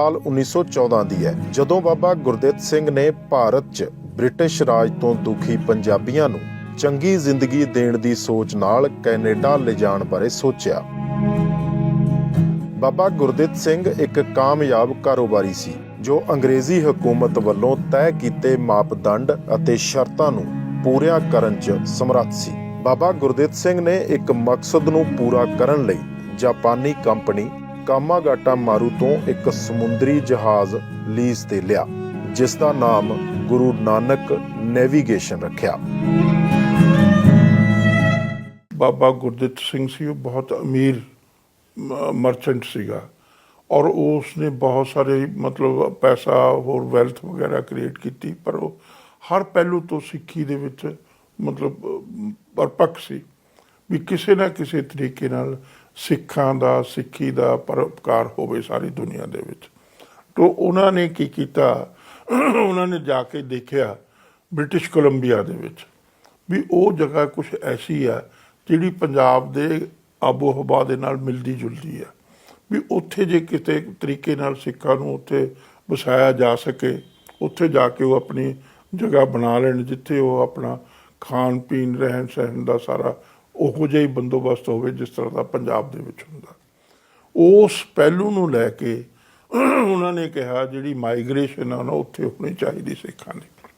ਸਾਲ 1914 ਦੀ ਹੈ। ਜਦੋਂ ਬਾਬਾ ਗੁਰਦਿੱਤ ਸਿੰਘ ਨੇ ਭਾਰਤ 'ਚ ਬ੍ਰਿਟਿਸ਼ ਰਾਜ ਤੋਂ ਦੁਖੀ ਪੰਜਾਬੀਆਂ ਨੂੰ ਚੰਗੀ ਜ਼ਿੰਦਗੀ ਦੇਣ ਦੀ ਸੋਚ ਨਾਲ ਕੈਨੇਡਾ ਲਿਜਾਣ ਬਾਰੇ ਸੋਚਿਆ। ਬਾਬਾ ਗੁਰਦਿੱਤ ਸਿੰਘ ਇੱਕ ਕਾਮਯਾਬ ਕਾਰੋਬਾਰੀ ਸੀ, ਜੋ ਅੰਗਰੇਜ਼ੀ ਹਕੂਮਤ ਵੱਲੋਂ ਤੈਅ ਕੀਤੇ ਮਾਪਦੰਡ ਅਤੇ ਸ਼ਰਤਾਂ ਨੂੰ ਪੂਰਾ ਕਰਨ 'ਚ ਸਮਰੱਥ ਸੀ। ਬਾਬਾ ਗੁਰਦਿੱਤ ਸਿੰਘ ਨੇ ਇੱਕ ਮਕਸਦ ਨੂੰ ਪੂਰਾ ਕਰਨ ਲਈ ਜਾਪਾਨੀ ਕੰਪਨੀ ਕਾਮਾਗਾਟਾ ਮਾਰੂ ਤੋਂ ਇੱਕ ਸਮੁੰਦਰੀ ਜਹਾਜ਼ ਲੀਜ਼ ਤੇ ਲਿਆ ਜਿਸ ਦਾ ਨਾਮ ਗੁਰੂ ਨਾਨਕ ਨੈਵੀਗੇਸ਼ਨ ਰੱਖਿਆ। ਬਾਬਾ ਗੁਰਦਿੱਤ ਸਿੰਘ ਸੀ ਉਹ ਬਹੁਤ ਅਮੀਰ ਮਰਚੈਂਟ ਸੀਗਾ। ਔਰ ਉਸ ਨੇ ਬਹੁਤ ਸਾਰੇ ਮਤਲਬ ਪੈਸਾ ਹੋਰ ਵੈਲਥ ਵਗੈਰਾ ਕ੍ਰੀਏਟ ਕੀਤੀ ਪਰ ਉਹ ਹਰ ਪਹਿਲੂ ਤੋਂ ਸਿੱਖੀ ਦੇ ਵਿੱਚ ਮਤਲਬ ਅਹ, ਪਰਪੱਕ ਸੀ। ਵੀ ਕਿਸੇ ਨਾ ਕਿਸੇ ਤਰੀਕੇ ਨਾਲ ਸਿੱਖਾਂ ਦਾ, ਸਿੱਖੀ ਦਾ ਪਰਉਪਕਾਰ ਹੋਵੇ ਸਾਰੀ ਦੁਨੀਆ ਦੇ ਵਿੱਚ। ਤੋ ਉਹਨਾਂ ਨੇ ਕੀ ਕੀਤਾ? ਉਹਨਾਂ ਨੇ ਜਾ ਕੇ ਦੇਖਿਆ ਬ੍ਰਿਟਿਸ਼ ਕੋਲੰਬੀਆ ਦੇ ਵਿੱਚ ਵੀ ਉਹ ਜਗ੍ਹਾ ਕੁਝ ਐਸੀ ਆ ਜਿਹੜੀ ਪੰਜਾਬ ਦੇ ਆਬੋ ਹਵਾ ਦੇ ਨਾਲ ਮਿਲਦੀ ਜੁਲਦੀ ਆ ਵੀ ਉੱਥੇ ਜੇ ਕਿਤੇ ਤਰੀਕੇ ਨਾਲ ਸਿੱਖਾਂ ਨੂੰ ਉੱਥੇ ਵਸਾਇਆ ਜਾ ਸਕੇ, ਉੱਥੇ ਜਾ ਕੇ ਉਹ ਆਪਣੀ ਜਗ੍ਹਾ ਬਣਾ ਲੈਣ, ਜਿੱਥੇ ਉਹ ਆਪਣਾ ਖਾਣ ਪੀਣ ਰਹਿਣ ਸਹਿਣ ਦਾ ਸਾਰਾ ਉਹੋ ਜਿਹਾ ਹੀ ਬੰਦੋਬਸਤ ਹੋਵੇ ਜਿਸ ਤਰ੍ਹਾਂ ਦਾ ਪੰਜਾਬ ਦੇ ਵਿੱਚ ਹੁੰਦਾ। ਉਸ ਪਹਿਲੂ ਨੂੰ ਲੈ ਕੇ ਉਹਨਾਂ ਨੇ ਕਿਹਾ ਜਿਹੜੀ ਮਾਈਗ੍ਰੇਸ਼ਨ ਆ ਨਾ, ਉੱਥੇ ਹੋਣੀ ਚਾਹੀਦੀ ਸਿੱਖਾਂ ਦੀ।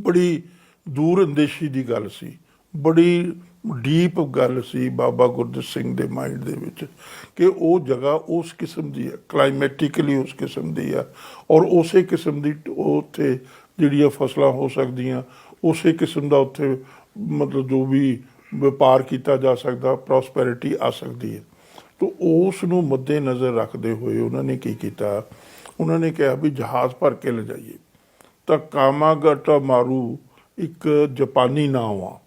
ਬੜੀ ਦੂਰ ਅੰਦੇਸ਼ੀ ਦੀ ਗੱਲ ਸੀ। ਬੜੀ ਡੀਪ ਗੱਲ ਸੀ ਬਾਬਾ ਗੁਰਦਿੱਤ ਸਿੰਘ ਦੇ ਮਾਈਂਡ ਦੇ ਵਿੱਚ ਕਿ ਉਹ ਜਗ੍ਹਾ ਉਸ ਕਿਸਮ ਦੀ ਹੈ ਕਲਾਈਮੈਟਿਕਲੀ ਉਸ ਕਿਸਮ ਦੀ ਹੈ ਔਰ ਉਸੇ ਕਿਸਮ ਦੀ ਉੱਥੇ ਜਿਹੜੀਆਂ ਫਸਲਾਂ ਹੋ ਸਕਦੀਆਂ, ਉਸੇ ਕਿਸਮ ਦਾ ਉੱਥੇ ਮਤਲਬ ਜੋ ਵੀ ਵਪਾਰ ਕੀਤਾ ਜਾ ਸਕਦਾ ਪ੍ਰੋਸਪੈਰਿਟੀ ਆ ਸਕਦੀ ਹੈ। ਤੋ ਉਸ ਨੂੰ ਮੱਦੇ ਨਜ਼ਰ ਰੱਖਦੇ ਹੋਏ ਉਹਨਾਂ ਨੇ ਕੀ ਕੀਤਾ? ਉਹਨਾਂ ਨੇ ਕਿਹਾ ਵੀ ਜਹਾਜ਼ ਭਰ ਕੇ ਲਿਜਾਈਏ। ਤਾਂ ਕਾਮਾਗਟਾ ਮਾਰੂ ਇੱਕ ਜਾਪਾਨੀ ਨਾਮ ਆ।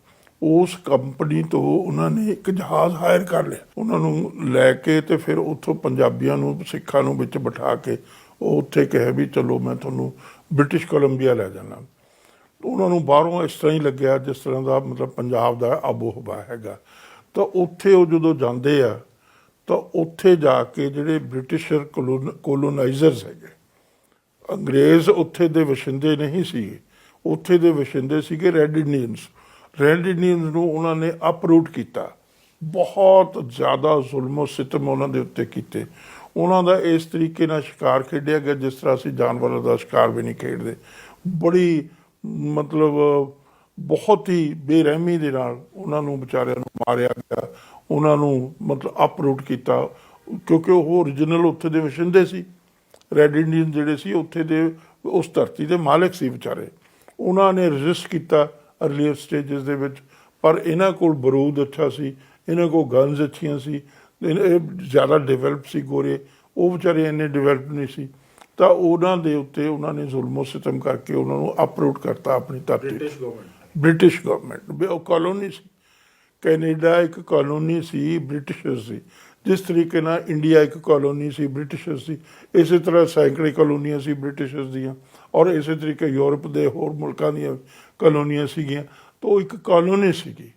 ਉਸ ਕੰਪਨੀ ਤੋਂ ਉਹਨਾਂ ਨੇ ਇੱਕ ਜਹਾਜ਼ ਹਾਇਰ ਕਰ ਲਿਆ। ਉਹਨਾਂ ਨੂੰ ਲੈ ਕੇ ਤੇ ਫਿਰ ਉੱਥੋਂ ਪੰਜਾਬੀਆਂ ਨੂੰ, ਸਿੱਖਾਂ ਨੂੰ ਵਿੱਚ ਬਿਠਾ ਕੇ ਉਹ ਉੱਥੇ ਕਹੇ ਵੀ ਚਲੋ ਮੈਂ ਤੁਹਾਨੂੰ ਬ੍ਰਿਟਿਸ਼ ਕੋਲੰਬੀਆ ਲੈ ਜਾਣਾ। ਉਹਨਾਂ ਨੂੰ ਬਾਹਰੋਂ ਇਸ ਤਰ੍ਹਾਂ ਹੀ ਲੱਗਿਆ ਜਿਸ ਤਰ੍ਹਾਂ ਦਾ ਮਤਲਬ ਪੰਜਾਬ ਦਾ ਆਬੋ ਹਵਾ ਹੈਗਾ। ਤਾਂ ਉੱਥੇ ਉਹ ਜਦੋਂ ਜਾਂਦੇ ਆ, ਤਾਂ ਉੱਥੇ ਜਾ ਕੇ ਜਿਹੜੇ ਬ੍ਰਿਟਿਸ਼ਰ ਕੋਲੋਨਾਈਜ਼ਰਸ ਹੈਗੇ, ਅੰਗਰੇਜ਼ ਉੱਥੇ ਦੇ ਵਸਿੰਦੇ ਨਹੀਂ ਸੀਗੇ। ਉੱਥੇ ਦੇ ਵਸਿੰਦੇ ਸੀਗੇ ਰੈੱਡ ਇੰਡੀਅਨਸ। ਰੈੱਡ ਇੰਡੀਅਨਸ ਨੂੰ ਉਹਨਾਂ ਨੇ ਅਪਰੂਟ ਕੀਤਾ। ਬਹੁਤ ਜ਼ਿਆਦਾ ਜ਼ੁਲਮ ਸਿਤਮ ਉਹਨਾਂ ਦੇ ਉੱਤੇ ਕੀਤੇ। ਉਹਨਾਂ ਦਾ ਇਸ ਤਰੀਕੇ ਨਾਲ ਸ਼ਿਕਾਰ ਖੇਡਿਆ ਗਿਆ, ਜਿਸ ਤਰ੍ਹਾਂ ਅਸੀਂ ਜਾਨਵਰਾਂ ਦਾ ਸ਼ਿਕਾਰ ਵੀ ਨਹੀਂ ਖੇਡਦੇ। ਬੜੀ ਮਤਲਬ ਬਹੁਤ ਹੀ ਬੇਰਹਿਮੀ ਦੇ ਨਾਲ ਉਹਨਾਂ ਨੂੰ ਵਿਚਾਰਿਆਂ ਨੂੰ ਮਾਰਿਆ ਗਿਆ, ਉਹਨਾਂ ਨੂੰ ਮਤਲਬ ਅਪਰੂਟ ਕੀਤਾ, ਕਿਉਂਕਿ ਉਹ origignal ਉੱਥੇ ਦੇ ਵਸਿੰਦੇ ਸੀ। ਰੈੱਡ ਇੰਡੀਅਨ ਜਿਹੜੇ ਸੀ, ਉੱਥੇ ਦੇ ਉਸ ਧਰਤੀ ਦੇ ਮਾਲਕ ਸੀ ਵਿਚਾਰੇ। ਉਹਨਾਂ ਨੇ ਰੈਜ਼ਿਸਟ ਕੀਤਾ ਅਰਲੀਅਰ ਸਟੇजेस ਦੇ ਵਿੱਚ, ਪਰ ਇਹਨਾਂ ਕੋਲ ਬਰੂਦ ਅੱਛਾ ਸੀ, ਇਹਨਾਂ ਕੋਲ ਗਨਸ ਅੱਛੀਆਂ ਸੀ, ਇਹ ਜ਼ਿਆਦਾ ਡਿਵੈਲਪ ਸੀ ਗੋਰੇ, ਉਹ ਵਿਚਾਰੇ ਇੰਨੇ ਡਿਵੈਲਪ ਨਹੀਂ ਸੀ। ਤਾਂ ਉਹਨਾਂ ਦੇ ਉੱਤੇ ਉਹਨਾਂ ਨੇ ਜ਼ੁਲਮੋ ਸਿਤਮ ਕਰਕੇ ਉਹਨਾਂ ਨੂੰ ਅਪਰੂਟ ਕਰਤਾ ਆਪਣੀ ਧਰਤੀ ਬ੍ਰਿਟਿਸ਼ ਗਵਰਨਮੈਂਟ ਬ੍ਰਿਟਿਸ਼ ਗਵਰਨਮੈਂਟ ਉਹ ਕਾਲੋਨੀ ਸੀ। ਕੈਨੇਡਾ ਇੱਕ ਕਾਲੋਨੀ ਸੀ ਬ੍ਰਿਟਿਸ਼ਰ ਸੀ। ਜਿਸ ਤਰੀਕੇ ਨਾਲ ਇੰਡੀਆ ਇੱਕ ਕਾਲੋਨੀ ਸੀ ਬ੍ਰਿਟਿਸ਼ਰ ਸੀ। ਇਸੇ ਤਰ੍ਹਾਂ ਸੈਂਕੜੇ ਕਾਲੋਨੀਆਂ ਸੀ ਬ੍ਰਿਟਿਸ਼ਰਸ ਦੀਆਂ। ਔਰ ਇਸੇ ਤਰੀਕੇ ਯੂਰਪ ਦੇ ਹੋਰ ਮੁਲਕਾਂ ਦੀਆਂ ਕਾਲੋਨੀਆਂ ਸੀਗੀਆਂ। ਤਾਂ ਉਹ ਇੱਕ ਕਾਲੋਨੀ ਸੀਗੀ।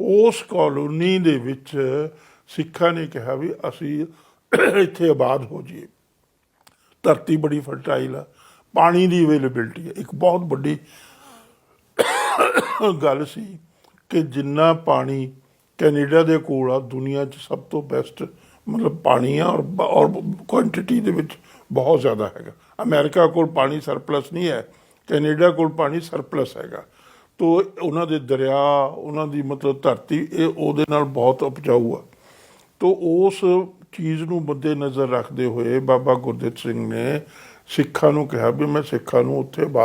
ਉਸ ਕਾਲੋਨੀ ਦੇ ਵਿੱਚ ਸਿੱਖਾਂ ਨੇ ਕਿਹਾ ਵੀ ਅਸੀਂ ਇੱਥੇ ਆਬਾਦ ਹੋ ਜਾਈਏ। ਧਰਤੀ ਬੜੀ ਫਰਟਾਈਲ ਆ। ਪਾਣੀ ਦੀ ਅਵੇਲੇਬਿਲਟੀ ਹੈ ਇੱਕ ਬਹੁਤ ਵੱਡੀ ਗੱਲ ਸੀ ਕਿ ਜਿੰਨਾ ਪਾਣੀ ਕੈਨੇਡਾ ਦੇ ਕੋਲ ਆ, ਦੁਨੀਆ 'ਚ ਸਭ ਤੋਂ ਬੈਸਟ ਮਤਲਬ ਪਾਣੀ ਆ ਔਰ ਔਰ ਕੁਆਂਟੀਟੀ ਦੇ ਵਿੱਚ ਬਹੁਤ ਜ਼ਿਆਦਾ ਹੈਗਾ। ਅਮਰੀਕਾ ਕੋਲ ਪਾਣੀ ਸਰਪਲਸ ਨਹੀਂ ਹੈ, ਕੈਨੇਡਾ ਕੋਲ ਪਾਣੀ ਸਰਪਲਸ ਹੈਗਾ। ਤੋ ਉਹਨਾਂ ਦੇ ਦਰਿਆ, ਉਹਨਾਂ ਦੀ ਮਤਲਬ ਧਰਤੀ, ਇਹ ਉਹਦੇ ਨਾਲ ਬਹੁਤ ਉਪਜਾਊ ਆ। ਤੋ ਉਸ ਚੀਜ਼ ਨੂੰ ਮੱਦੇ ਨਜ਼ਰ ਰੱਖਦੇ ਹੋਏ ਬਾਬਾ ਗੁਰਦਿੱਤ ਸਿੰਘ ਨੇ ਸਿੱਖਾਂ ਨੂੰ ਕਿਹਾ ਵੀ ਮੈਂ ਸਿੱਖਾਂ ਨੂੰ ਉੱਥੇ ਬਾ